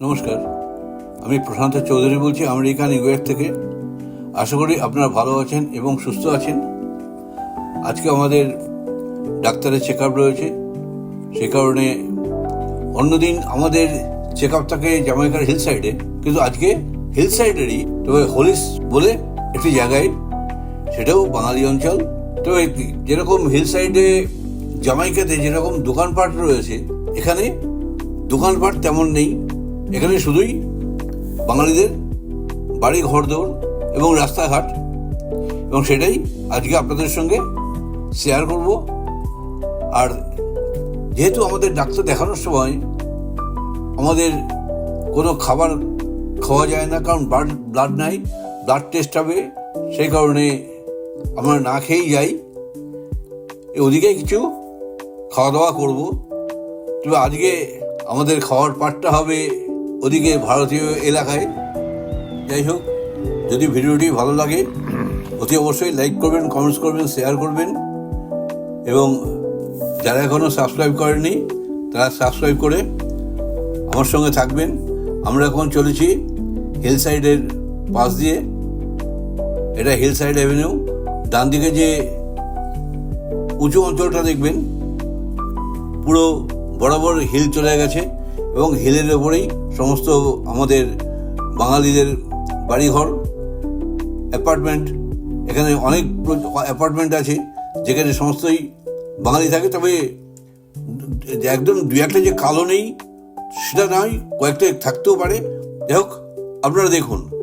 নমস্কার। আমি প্রশান্ত চৌধুরী বলছি আমেরিকা নিউ ইয়র্ক থেকে। আশা করি আপনারা ভালো আছেন এবং সুস্থ আছেন। আজকে আমাদের ডাক্তারের চেক আপ রয়েছে। সে কারণে অন্যদিন আমাদের চেক আপ থাকে জামাইকার হিল সাইডে কিন্তু আজকে হিল সাইডেরই তবে হলিস বলে একটি জায়গায়, সেটাও বাঙালি অঞ্চল। তবে যেরকম হিল সাইডে জামাইকাতে যেরকম দোকানপাট রয়েছে, এখানে দোকানপাট তেমন নেই। এখানে শুধুই বাঙালিদের বাড়ি ঘরদৌড় এবং রাস্তাঘাট। এবং সেটাই আজকে আপনাদের সঙ্গে শেয়ার করব। আর যেহেতু আমাদের ডাক্তার দেখানোর সময় আমাদের কোনো খাবার খাওয়া যায় না, কারণ ব্লাড ব্লাড নাই ব্লাড টেস্ট হবে, সেই কারণে আমরা না খেয়েই যাই। ওদিকে কিছু খাওয়া দাওয়া করব। তবে আজকে আমাদের খাওয়ার পাটটা হবে ওদিকে ভারতীয় এলাকায়। যাই হোক, যদি ভিডিওটি ভালো লাগে, অতি অবশ্যই লাইক করবেন কমেন্টস করবেন শেয়ার করবেন। এবং যারা এখনও সাবস্ক্রাইব করেনি তারা সাবস্ক্রাইব করে আমার সঙ্গে থাকবেন। আমরা এখন চলেছি হিল সাইডের পাশ দিয়ে। এটা হিল সাইড অ্যাভিনিউ ডান দিকে যে উঁচু অঞ্চলটা দেখবেন, পুরো বরাবর হিল চলে গেছে। এবং হিলের ওপরেই সমস্ত আমাদের বাঙালিদের বাড়িঘর, অ্যাপার্টমেন্ট, এখানে অনেক অ্যাপার্টমেন্ট আছে, যেখানে সমস্তই বাঙালি থাকে, তবে একদম দু একটা যে কালো নেই, সেটা নয়, কয়েকটা থাকতেও পারে। যাই হোক, আপনারা দেখুন।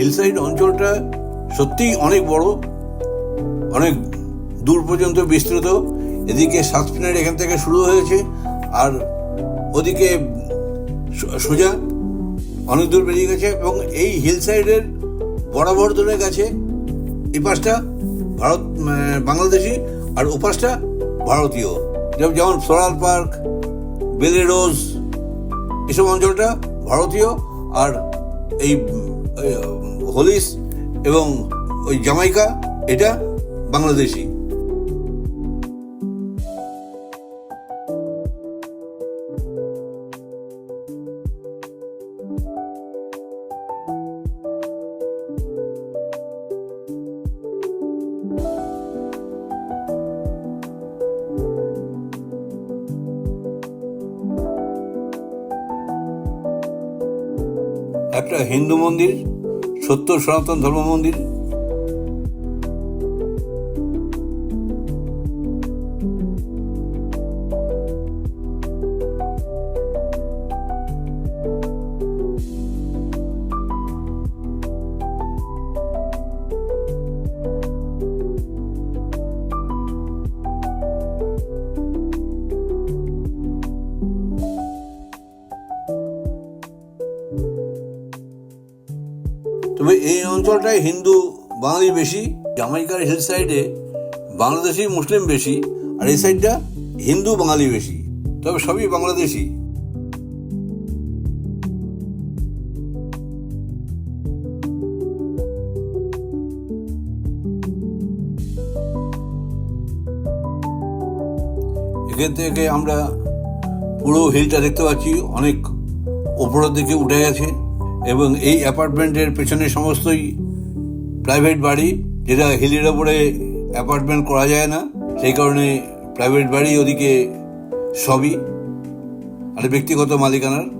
হিলসাইড অঞ্চলটা সত্যিই অনেক বড়, অনেক দূর পর্যন্ত বিস্তৃত। এদিকে সাত এখান থেকে শুরু হয়েছে, আর ওদিকে সোজা অনেক দূর বেরিয়ে গেছে, এবং এই হিল সাইডের বরাবর ধরে গেছে এই পাশটা ভারত বাংলাদেশি, আর ওপাশটা ভারতীয়। যেমন- যেমন ফ্লোরাল পার্ক, বেলে রোজ, এসব অঞ্চলটা ভারতীয়, আর এই হোলিস এবং ওই জামাইকা এটা বাংলাদেশি। একটা হিন্দু মন্দির সত্য সনাতন ধর্ম মন্দির অঞ্চলটায় হিন্দু, বাঙালি বেশি, জামাইকার হিল সাইডে বাংলাদেশি, মুসলিম বেশি, আর এই সাইডটা হিন্দু, বাঙালি বেশি। তবে সবই বাংলাদেশি। এখান থেকে আমরা পুরো হিলটা দেখতে পাচ্ছি, অনেক ওপরের দিকে উঠে গেছে। এবং এই অ্যাপার্টমেন্টের পেছনে সমস্তই প্রাইভেট বাড়ি, যেটা হিলের ওপরে অ্যাপার্টমেন্ট করা যায় না, সেই কারণে প্রাইভেট বাড়ি ওদিকে সবই, আর ব্যক্তিগত মালিকানার।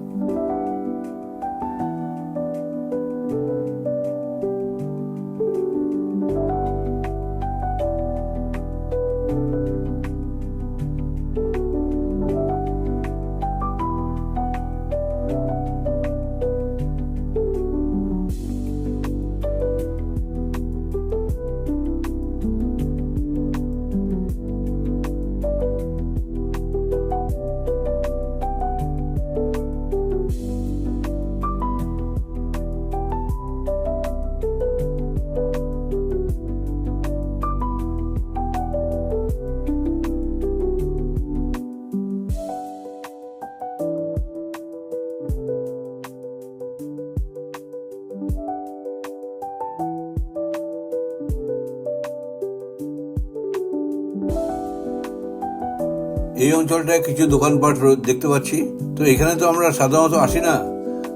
এই অঞ্চলটায় কিছু দোকানপাট দেখতে পাচ্ছি। তো এখানে তো আমরা সাধারণত আসি না।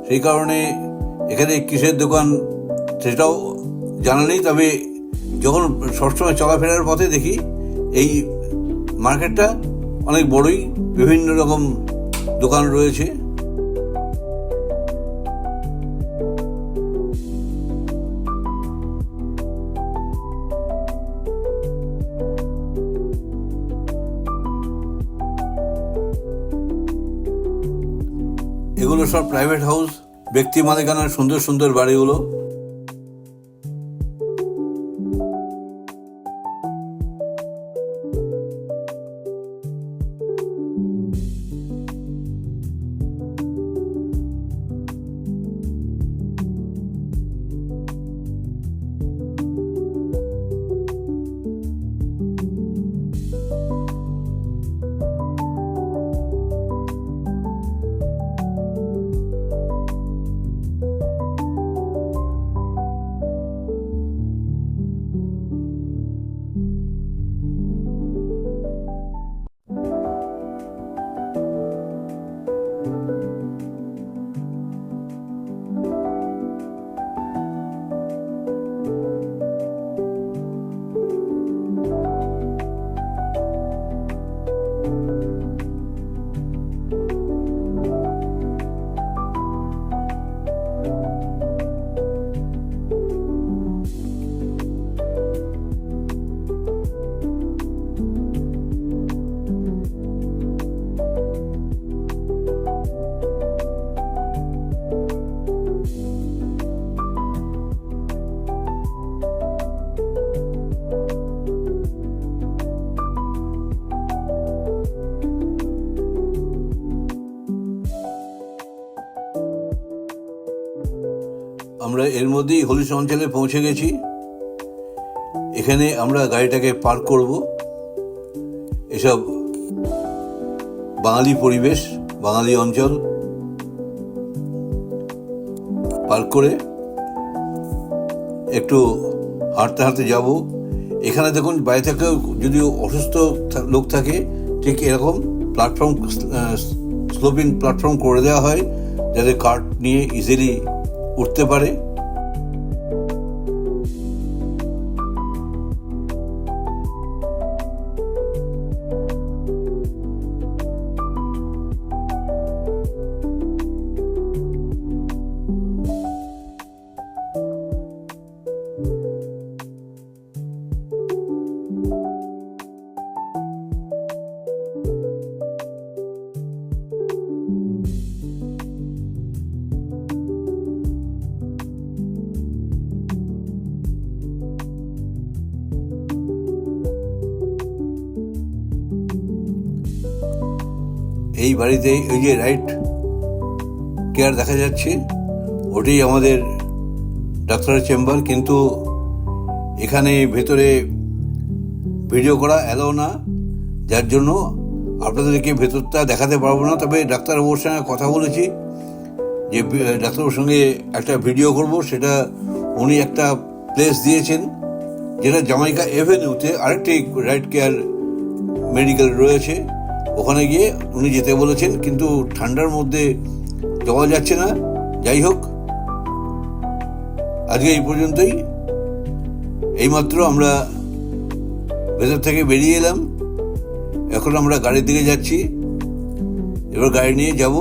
সেই কারণে এখানে কিসের দোকান সেটাও জানা নেই। তবে যখন সবসময় চলাফেরার পথে দেখি, এই মার্কেটটা অনেক বড়ই। বিভিন্ন রকম দোকান রয়েছে। সব প্রাইভেট হাউস ব্যক্তি মালিকানার সুন্দর সুন্দর বাড়িগুলো এর হলিস অঞ্চলে পৌঁছে গেছি। এখানে আমরা গাড়িটাকে পার্ক করব। এসব বাঙালি পরিবেশ, বাঙালি অঞ্চল। পার্ক করে একটু হাঁটতে হাঁটতে যাব। এখানে দেখুন, বাইরে থেকেও যদি অসুস্থ লোক থাকে, ঠিক এরকম প্ল্যাটফর্ম স্লোপিং প্ল্যাটফর্ম করে দেওয়া হয়, যাতে কার্ট নিয়ে ইজিলি উঠতে পারে। এই বাড়িতে, এই যে রাইট কেয়ার দেখা যাচ্ছে। ওটাই আমাদের ডাক্তারের চেম্বার কিন্তু এখানে ভেতরে ভিডিও করা অ্যালাও না। যার জন্য আপনাদেরকে ভেতরটা দেখাতে পারব না। তবে ডাক্তারবাবুর সঙ্গে কথা বলেছি যে, ডাক্তারবাবুর সঙ্গে একটা ভিডিও করব। সেটা উনি একটা প্লেস দিয়েছেন, যেটা জামাইকা এভিনিউতে আরেকটি রাইট কেয়ার মেডিকেল রয়েছে। ওখানে গিয়ে উনি যেতে বলেছেন, কিন্তু ঠান্ডার মধ্যে যাওয়া যাচ্ছে না। যাই হোক, আজকে এই পর্যন্তই। এইমাত্র আমরা ভেতর থেকে বেরিয়ে এলাম। এখন আমরা গাড়ির দিকে যাচ্ছি। এবার গাড়ি নিয়ে যাব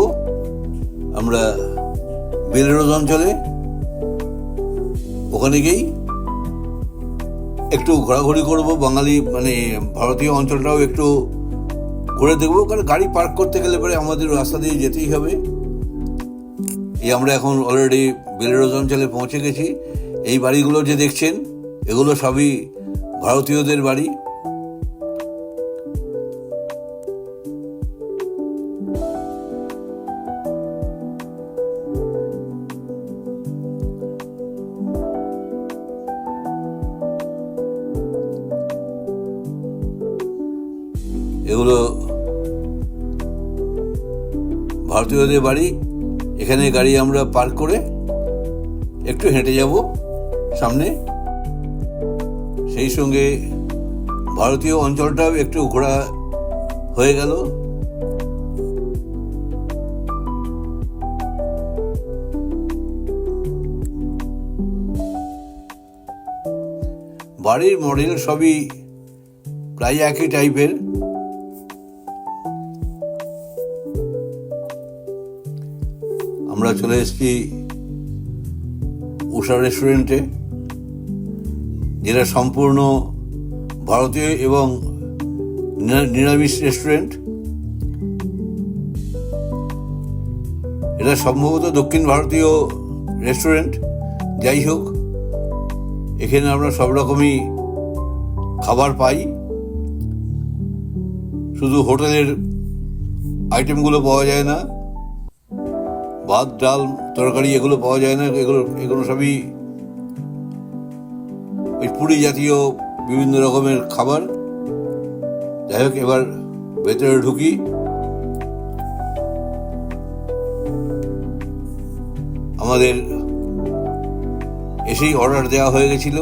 আমরা বেলরোজ অঞ্চলে। ওখানে গিয়েই একটু ঘোরাঘুরি করব। বাঙালি মানে ভারতীয় অঞ্চলটাও একটু ঘুরে দেখব, কারণ গাড়ি পার্ক করতে গেলে পরে আমাদের রাস্তা দিয়ে যেতেই হবে। এই আমরা এখন অলরেডি বেলেরোজ অঞ্চলে পৌঁছে গেছি। এই বাড়িগুলো যে দেখছেন, এগুলো সবই ভারতীয়দের বাড়ি। ভারতীয়দের বাড়ি, এখানে গাড়ি আমরা পার্ক করে একটু হেঁটে যাব সামনে। সেই সঙ্গে ভারতীয় অঞ্চলটাও একটু ঘোরা হয়ে গেল। বাড়ির মডেল সবই প্রায় একই টাইপের চলে এসেছি উষা রেস্টুরেন্টে, যেটা সম্পূর্ণ ভারতীয় এবং নিরা- নিরামিষ রেস্টুরেন্ট, এটা সম্ভবত দক্ষিণ ভারতীয় রেস্টুরেন্ট। যাই হোক, এখানে আমরা সব রকমই খাবার পাই। শুধু হোটেলের আইটেমগুলো পাওয়া যায় না। ভাত, ডাল, তরকারি এগুলো পাওয়া যায় না। এগুলো এগুলো সবই ওই পুরি জাতীয় বিভিন্ন রকমের খাবার। যাই হোক, এবার ভেতরে ঢুকি। আমাদের এসেই অর্ডার দেওয়া হয়ে গেছিল।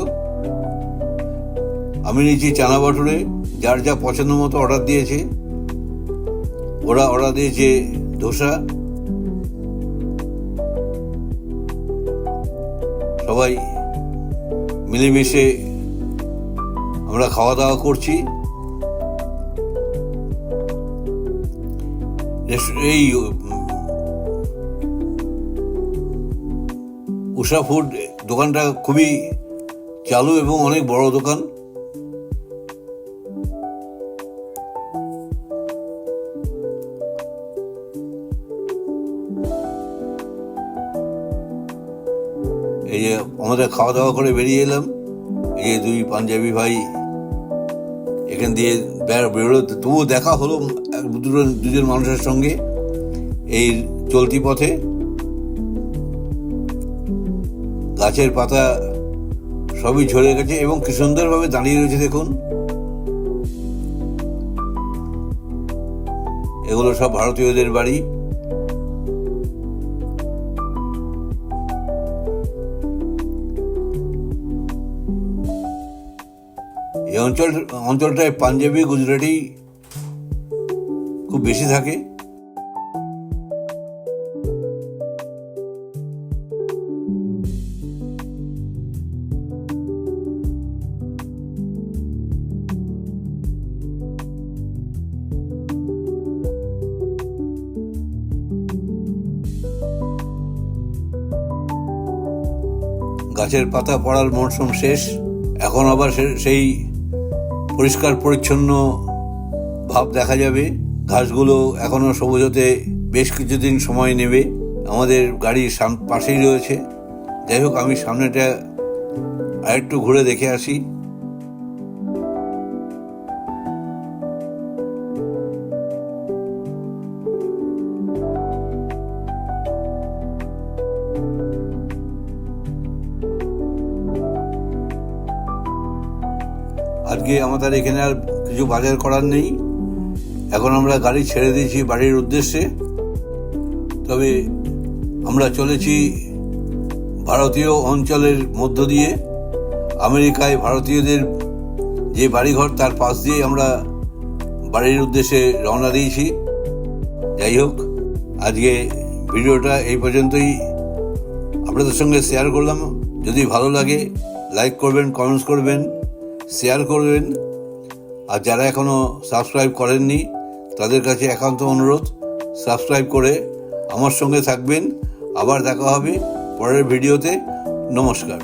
আমি নিয়েছি চানা বাটুরে। যার যা পছন্দ মতো অর্ডার দিয়েছে। ওরা অর্ডার দিয়েছে ধোসা। সবাই মিলেমিশে আমরা খাওয়া দাওয়া করছি। এই উষা ফুড দোকানটা খুবই চালু এবং অনেক বড় দোকান। এই যে আমাদের খাওয়া দাওয়া করে বেরিয়ে এলাম। এই যে দুই পাঞ্জাবি ভাই এখান দিয়ে বের- বেরোলো। তবুও দেখা হলো দুটো দুজন মানুষের সঙ্গে এই চলতি পথে। গাছের পাতা সবই ঝরে গেছে এবং কি সুন্দরভাবে দাঁড়িয়ে রয়েছে দেখুন। এগুলো সব ভারতীয়দের বাড়ি। অঞ্চল, অঞ্চলটায় পাঞ্জাবি, গুজরাটি খুব বেশি থাকে। গাছের পাতা পড়ার মরশুম শেষ, এখন আবার সেই পরিষ্কার, পরিচ্ছন্ন ভাব দেখা যাবে। ঘাসগুলো এখনও সবুজ হতে বেশ কিছুদিন সময় নেবে। আমাদের গাড়ির পাশেই রয়েছে। যাই হোক, আমি সামনেটা আরেকটু ঘুরে দেখে আসি। আজকে আমাদের এখানে আর কিছু বাজার করার নেই। এখন আমরা গাড়ি ছেড়ে দিয়েছি বাড়ির উদ্দেশ্যে। তবে আমরা চলেছি ভারতীয় অঞ্চলের মধ্য দিয়ে। আমেরিকায় ভারতীয়দের যে বাড়িঘর তার পাশ দিয়ে আমরা বাড়ির উদ্দেশ্যে রওনা দিয়েছি। যাই হোক, আজকে ভিডিওটা এই পর্যন্তই। আপনাদের সঙ্গে শেয়ার করলাম। যদি ভালো লাগে, লাইক করবেন, কমেন্টস করবেন। শেয়ার করবেন। আর যারা এখনও সাবস্ক্রাইব করেননি, তাদের কাছে একান্ত অনুরোধ সাবস্ক্রাইব করে আমার সঙ্গে থাকবেন। আবার দেখা হবে পরের ভিডিওতে। নমস্কার।